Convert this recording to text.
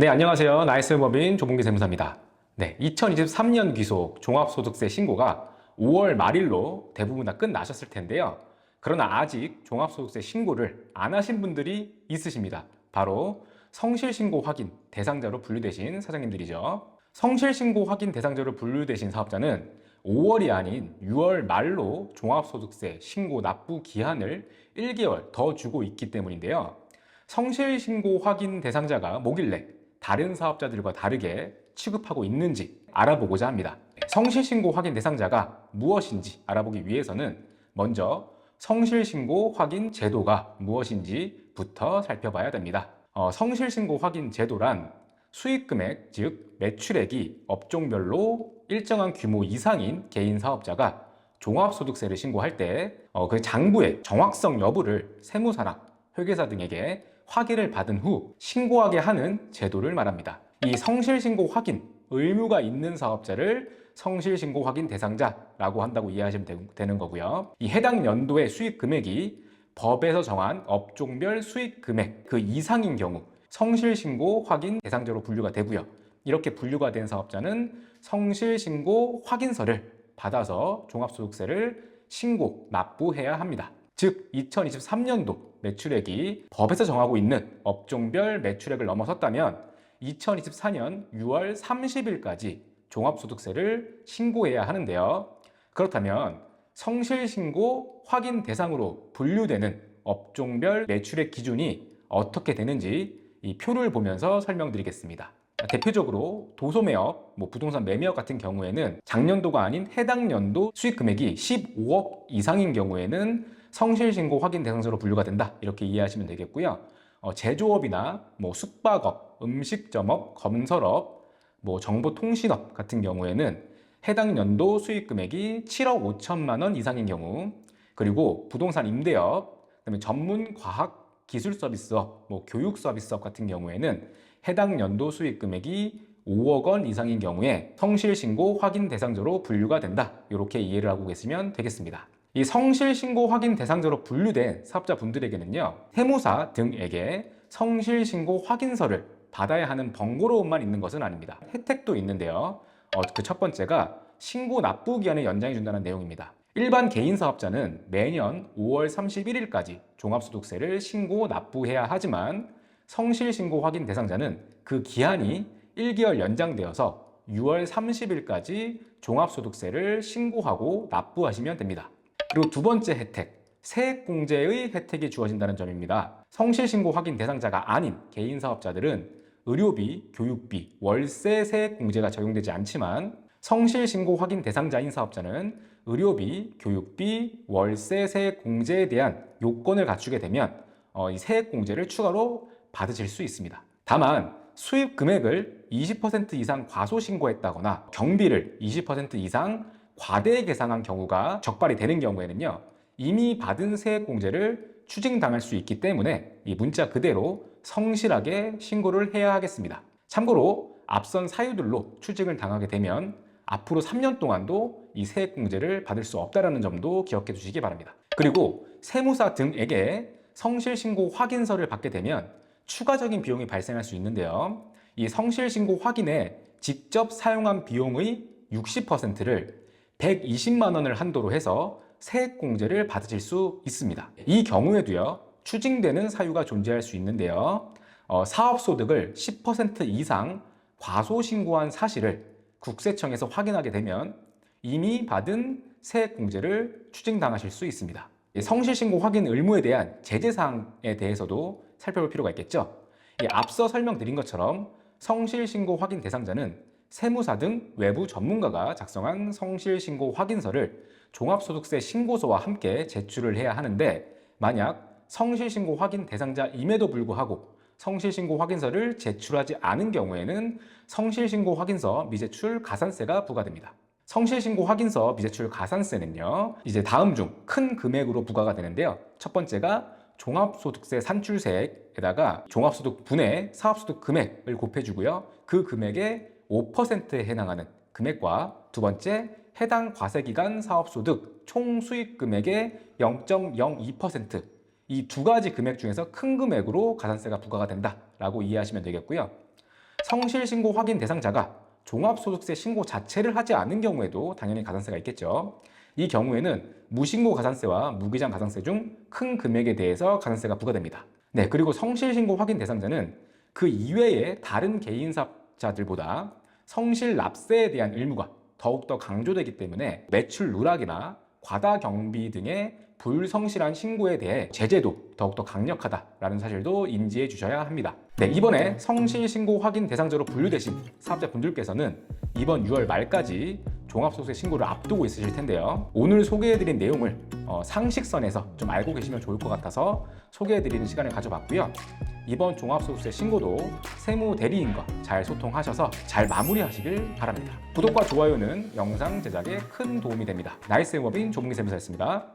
네, 안녕하세요. 나이스 법인 조봉기 세무사입니다. 네, 2023년 귀속 종합소득세 신고가 5월 말일로 대부분 다 끝나셨을 텐데요. 그러나 아직 종합소득세 신고를 안 하신 분들이 있으십니다. 바로 성실신고 확인 대상자로 분류되신 사장님들이죠. 성실신고 확인 대상자로 분류되신 사업자는 5월이 아닌 6월 말로 종합소득세 신고 납부 기한을 1개월 더 주고 있기 때문인데요. 성실신고 확인 대상자가 뭐길래 다른 사업자들과 다르게 취급하고 있는지 알아보고자 합니다. 성실신고 확인 대상자가 무엇인지 알아보기 위해서는 먼저 성실신고 확인 제도가 무엇인지부터 살펴봐야 됩니다. 어, 성실신고 확인 제도란 수익금액, 즉 매출액이 업종별로 일정한 규모 이상인 개인 사업자가 종합소득세를 신고할 때 그 장부의 정확성 여부를 세무사나 회계사 등에게 확인을 받은 후 신고하게 하는 제도를 말합니다. 이 성실신고 확인 의무가 있는 사업자를 성실신고 확인 대상자라고 한다고 이해하시면 되- 되는 거고요. 이 해당 연도의 수익 금액이 법에서 정한 업종별 수익 금액 그 이상인 경우 성실신고 확인 대상자로 분류가 되고요. 이렇게 분류가 된 사업자는 성실신고 확인서를 받아서 종합소득세를 신고, 납부해야 합니다. 즉 2023년도 매출액이 법에서 정하고 있는 업종별 매출액을 넘어섰다면 2024년 6월 30일까지 종합소득세를 신고해야 하는데요. 그렇다면 성실신고 확인 대상으로 분류되는 업종별 매출액 기준이 어떻게 되는지 이 표를 보면서 설명드리겠습니다. 대표적으로 도소매업, 뭐 부동산 매매업 같은 경우에는 작년도가 아닌 해당 연도 수익 금액이 15억 이상인 경우에는 성실신고 확인 대상자로 분류가 된다 이렇게 이해하시면 되겠고요. 어, 제조업이나 뭐 숙박업, 음식점업, 건설업, 뭐 정보통신업 같은 경우에는 해당 연도 수익 금액이 7억 5천만 원 이상인 경우 그리고 부동산 임대업, 그다음에 전문 과학 기술 서비스업, 뭐 교육 서비스업 같은 경우에는 해당 연도 수익 금액이 5억 원 이상인 경우에 성실 신고 확인 대상자로 분류가 된다. 이렇게 이해를 하고 계시면 되겠습니다. 이 성실 신고 확인 대상자로 분류된 사업자분들에게는요, 세무사 등에게 성실 신고 확인서를 받아야 하는 번거로움만 있는 것은 아닙니다. 혜택도 있는데요. 어, 그 첫 번째가 신고 납부 기한을 연장해 준다는 내용입니다. 일반 개인 사업자는 매년 5월 31일까지 종합소득세를 신고 납부해야 하지만 성실 신고 확인 대상자는 그 기한이 1개월 연장되어서 6월 30일까지 종합소득세를 신고하고 납부하시면 됩니다. 그리고 두 번째 혜택, 세액공제의 혜택이 주어진다는 점입니다. 성실신고 확인 대상자가 아닌 개인 사업자들은 의료비, 교육비, 월세 세액공제가 적용되지 않지만 성실신고 확인 대상자인 사업자는 의료비, 교육비, 월세 세액공제에 대한 요건을 갖추게 되면 어, 이 세액공제를 추가로 받으실 수 있습니다. 다만 수입 금액을 20% 이상 과소신고했다거나 경비를 20% 이상 과대 계산한 경우가 적발이 되는 경우에는요. 이미 받은 세액공제를 추징당할 수 있기 때문에 이 문자 그대로 성실하게 신고를 해야 하겠습니다. 참고로 앞선 사유들로 추징을 당하게 되면 앞으로 3년 동안도 이 세액공제를 받을 수 없다는 점도 기억해 두시기 바랍니다. 그리고 세무사 등에게 성실신고 확인서를 받게 되면 추가적인 비용이 발생할 수 있는데요. 이 성실신고 확인에 직접 사용한 비용의 60%를 120만 원을 한도로 해서 세액공제를 받으실 수 있습니다. 이 경우에도요, 추징되는 사유가 존재할 수 있는데요. 어, 사업소득을 10% 이상 과소신고한 사실을 국세청에서 확인하게 되면 이미 받은 세액공제를 추징당하실 수 있습니다. 이 성실신고 확인 의무에 대한 제재사항에 대해서도 살펴볼 필요가 있겠죠. 이 앞서 설명드린 것처럼 성실신고 확인 대상자는 세무사 등 외부 전문가가 작성한 성실신고 확인서를 종합소득세 신고서와 함께 제출을 해야 하는데 만약 성실신고 확인 대상자임에도 불구하고 성실신고 확인서를 제출하지 않은 경우에는 성실신고 확인서 미제출 가산세가 부과됩니다. 성실신고 확인서 미제출 가산세는요, 이제 다음 중 큰 금액으로 부과가 되는데요. 첫 번째가 종합소득세 산출세액에다가 종합소득 분의 사업소득 금액을 곱해주고요. 그 금액의 5%에 해당하는 금액과 두 번째 해당 과세기간 사업소득 총 수익 금액의 0.02%이 두 가지 금액 중에서 큰 금액으로 가산세가 부과가 된다라고 이해하시면 되겠고요. 성실신고 확인 대상자가 종합소득세 신고 자체를 하지 않은 경우에도 당연히 가산세가 있겠죠. 이 경우에는 무신고 가산세와 무기장 가산세 중 큰 금액에 대해서 가산세가 부과됩니다. 네, 그리고 성실신고 확인 대상자는 그 이외의 다른 개인사업자들보다 성실 납세에 대한 의무가 더욱더 강조되기 때문에 매출 누락이나 과다 경비 등의 불성실한 신고에 대해 제재도 더욱더 강력하다라는 사실도 인지해 주셔야 합니다. 네, 이번에 성실 신고 확인 대상자로 분류되신 사업자분들께서는 이번 6월 말까지 종합소득세 신고를 앞두고 있으실 텐데요. 오늘 소개해드린 내용을 어, 상식선에서 좀 알고 계시면 좋을 것 같아서 소개해드리는 시간을 가져봤고요. 이번 종합소득세 신고도 세무 대리인과 잘 소통하셔서 잘 마무리하시길 바랍니다. 구독과 좋아요는 영상 제작에 큰 도움이 됩니다. 나이스 법인 조문기 세무사였습니다.